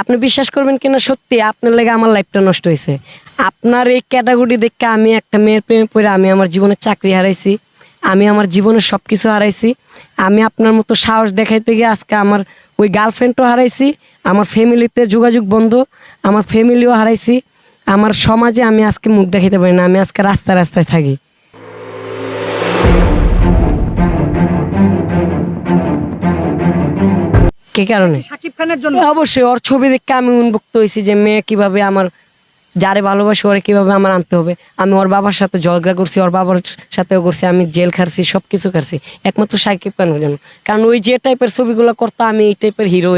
আপনি বিশ্বাস করবেন কিনা, সত্যি আপনার লেগে আমার লাইফটা নষ্ট হয়েছে। আপনার এই ক্যাটাগরি দেখে আমি একটা মেয়ের প্রেমে পড়ে আমি আমার জীবনের চাকরি হারাইছি, আমি আমার জীবনের সব কিছু হারাইছি, আমি আপনার মতো সাহস দেখাইতে গিয়ে আজকে আমার ওই গার্লফ্রেন্ডও হারাইছি, আমার ফ্যামিলিতে যোগাযোগ বন্ধ, আমার ফ্যামিলিও হারাইছি, আমার সমাজে আমি আজকে মুখ দেখাইতে পারি না, আমি আজকে রাস্তায় রাস্তায় থাকি। কে কারণে? খানের জন্য? অবশ্যই, ওর ছবি দেখে আমি উন্মুক্ত হয়েছি যে মেয়ে কীভাবে আমার, যারে ভালোবাসে ওরে কীভাবে আমার আনতে হবে। আমি ওর বাবার সাথে ঝগড়া করছি, ওর বাবার সাথেও করছি, আমি জেল খাচ্ছি সব কিছু খাচ্ছি একমাত্র সাকিব খানের জন্য। কারণ ওই যে টাইপের ছবিগুলো করতো, আমি এই টাইপের হিরো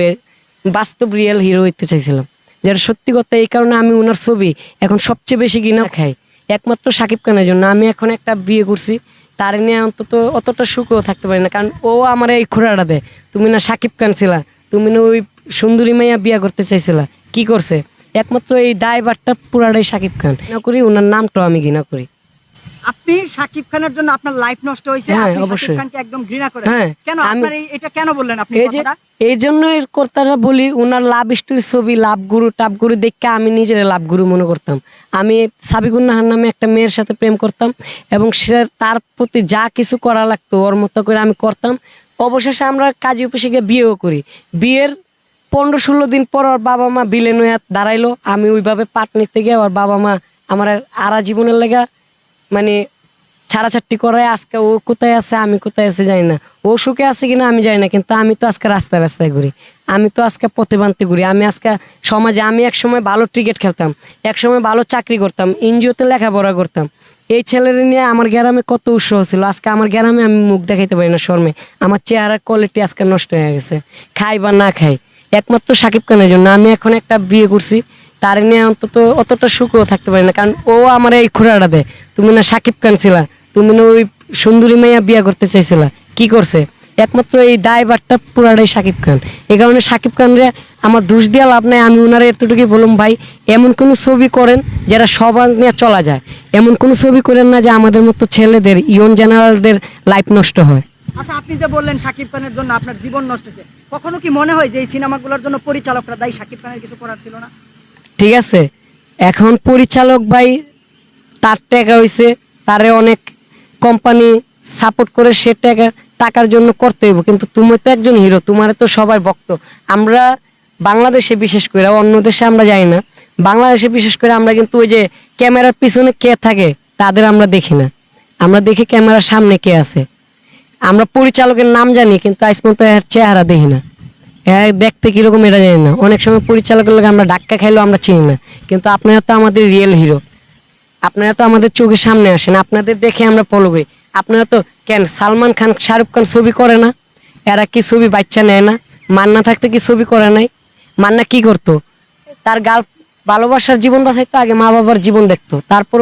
বাস্তব রিয়েল হিরো হইতে চাইছিলাম। যেটা সত্যি কথা, এই কারণে আমি ওনার ছবি এখন সবচেয়ে বেশি কিনা খাই। একমাত্র সাকিব খানের জন্য। আমি এখন একটা বিয়ে করছি, তার নিয়ে অন্তত অতটা সুখও থাকতে পারি না। কারণ ও আমার এই খোড়াটা দেয়। তুমি না সাকিব খান ছিলা, তুমি না ওই সুন্দরী মাইয়া বিয়া করতে চাইছিলা। কি করছে? একমাত্র এই দায়বারটা পুরাটাই সাকিব খান। ঘৃণা করি ওনার নামটাও আমি ঘৃণা করি। আপনি সাকিব খানের জন্য আপনার লাইফ নষ্ট হয়েছে হ্যাঁ, আপনি সাকিব অবশ্যই। খানকে একদম ঘৃণা করেন। হ্যাঁ, কেন আপনার এটা কেন বললেন আপনি এই যে কথাটা? এই জন্য কর্তারা বলি ওনার লাভ স্টোরি ছবি লাভ গুরু টাপ গুরু দেখে আমি নিজের লাভ গুরু মনে করতাম। আমি সাবিকুন্নাহার নামে একটা মেয়ের সাথে প্রেম করতাম এবং সে তার প্রতি যা কিছু করা লাগতো ওর মতো করে আমি করতাম। অবশেষে আমরা কাজী অফিসে গিয়ে বিয়েও করি। বিয়ের পনেরো ষোলো দিন পর ওর বাবা মা বিলেন হয়ে দাঁড়াইলো। আমি ওইভাবে পাট নিতে গিয়ে ওর বাবা মা আমার আরা জীবনের লেগা মানে ছাড়াছাড়ি করে, আজকে ও কোথায় আছে, আমি কোথায় আছে জানি না। ও সুখে আছে কিনা আমি জানি না, কিন্তু আমি তো আজকে রাস্তায় রাস্তায় ঘুরি। আমি তো আজকে প্রতিবান্তি ঘুরি। আমি আজকে সমাজে, আমি এক সময় ভালো ক্রিকেট খেলতাম এক সময় ভালো চাকরি করতাম, এনজিওতে লেখাপড়া করতাম। এই ছেলের নিয়ে আমার গ্রামে কত উৎসাহ ছিল। আজকে আমার গ্রামে আমি মুখ দেখাইতে পারি না শর্মে। আমার চেহারার কোয়ালিটি আজকে নষ্ট হয়ে গেছে। খাই বা না খাই একমাত্র সাকিব খানের জন্য। আমি এখন একটা বিয়ে করছি, তার নিয়ে অন্তত অতটা সুখও থাকতে পারি না, কারণ ও আমার এই খুঁড়াটা দেয়। তুমি না সাকিব খান ছিলা, তুমি না ওই সুন্দরী মাইয়া বিয়ে করতে চাইছিলা, কি করছে? একমাত্র এই দায়বারটা পুরাটাই সাকিব খান। এই কারণে সাকিব খানরে আমার দোষ দিয়া লাভ নাই, আমি ওনারা এতটুকুই বললাম, ভাই, এমন কোনো ছবি করেন যারা সবার নিয়ে চলা যায়। এমন কোনো ছবি করেন না যে আমাদের মতো ছেলেদের ইয়ন জেনারেলদের লাইফ নষ্ট হয়। আচ্ছা আপনি যে বললেন সাকিব খানের জন্য আপনার জীবন নষ্ট হয়েছে, কখনো কি মনে হয় যে এই সিনেমাগুলোর জন্য পরিচালকরা দায়ী সাকিব খানের কিছু করার ছিল না? ঠিক আছে, এখন পরিচালক ভাই তার টাকা হইছে, তারে অনেক কোম্পানি সাপোর্ট করে সে টাকা, টাকার জন্য করতে হইব। কিন্তু তুমি তো একজন হিরো তোমার তো সবাই ভক্ত। আমরা বাংলাদেশে বিশেষ করে, অন্য দেশে আমরা যাই না। বাংলাদেশে বিশেষ করে আমরা কিন্তু ওই যে ক্যামেরার পিছনে কে থাকে, তাদের আমরা দেখি না। আমরা দেখি ক্যামেরার সামনে কে আছে। আমরা পরিচালকের নাম জানি, কিন্তু আজ পর্যন্ত এর চেহারা দেখি না। দেখতে কীরকম এটা জানি না। অনেক সময় পরিচালকের লোক আমরা ডাক্কা খাইলেও আমরা চিনি না। কিন্তু আপনারা তো আমাদের রিয়েল হিরো আপনারা তো আমাদের চোখের সামনে আসেন। আপনাদের দেখে আমরা ফলো করি। আপনারা তো কেন সালমান খান, শাহরুখ খান ছবি করে না? এরা কি ছবি বাচ্চা নেয় না? মান্না থাকতে কি ছবি করে নাই? মান্না কি করতো? তার গাল ভালোবাসার জীবন বাঁচাইতো, আগে মা বাবার জীবন দেখতো। তারপর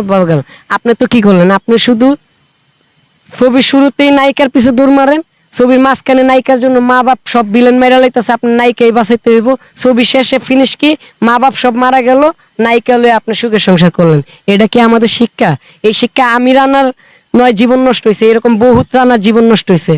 আপনি তো কি করলেন? আপনি শুধু ছবির শুরুতেই নায়িকার পিছে দৌড় মারেন, ছবির মাঝখানে নায়িকার জন্য মা বাপ সব বিলেন মেরা লাইতেছে, আপনি নায়িকাই বাঁচাইতে হইব। ছবি শেষে ফিনিশ কি? মা বাপ সব মারা গেল, নায়িকা লয়ে আপনি সুখে সংসার করলেন। এটা কি আমাদের শিক্ষা? এই শিক্ষা আমি রানার নয়, জীবন নষ্ট হয়েছে এরকম বহুত রানার জীবন নষ্ট হয়েছে